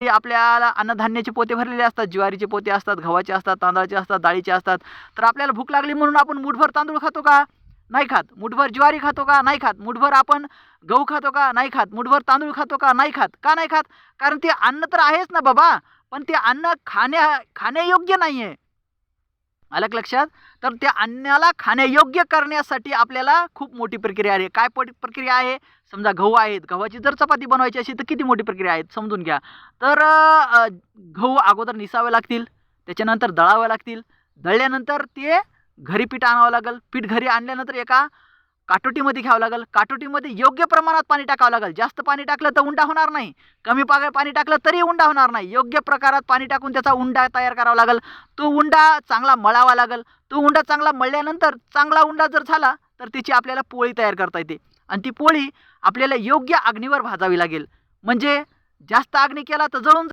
ते आपल्याला अन्नधान्याचे पोते भरलेले असतात ज्वारीचे पोते असतात गव्हाचे असतात तांदळाचे असतात डाळीचे असतात. तर आपल्याला भूक लागली म्हणून आपण मुठभर तांदूळ खातो का? नाही खात. मुठभर ज्वारी खातो का? नाही खात. मुठभर आपण गहू खातो का? नाही खात. मुठभर तांदूळ खातो का? नाही खात. का नाही खात? कारण ते अन्न तर आहेच ना बाबा. पण ते अन्न खाण्या खाण्यायोग्य नाही आहे आलं का लक्षात? तर त्या अन्नाला खाण्यायोग्य करण्यासाठी आपल्याला खूप मोठी प्रक्रिया आहे. काय पट प्रक्रिया आहे? समजा गहू आहेत. गव्हाची जर चपाती बनवायची असेल तर किती मोठी प्रक्रिया आहेत समजून घ्या. तर गहू अगोदर निसावे लागतील. त्याच्यानंतर दळावे लागतील. दळल्यानंतर ते घरी पीठ आणावं लागेल. पीठ घरी आणल्यानंतर एका काटोटीमध्ये घ्यावं लागेल. काटोटीमध्ये योग्य प्रमाणात पाणी टाकावं लागेल. जास्त पाणी टाकलं तर उंडा होणार नाही. कमी पाग पाणी टाकलं तरी उंडा होणार नाही. योग्य प्रकारात पाणी टाकून त्याचा उंडा तयार करावा लागेल. तो उंडा चांगला मळावा लागेल. तो उंडा चांगला मळल्यानंतर चांगला उंडा जर झाला तर त्याची आपल्याला पोळी तयार करता येते. आणि ती पोळी आपल्याला योग्य अग्नीवर भाजावी लागेल. म्हणजे जास्त अग्नी केला तर जळून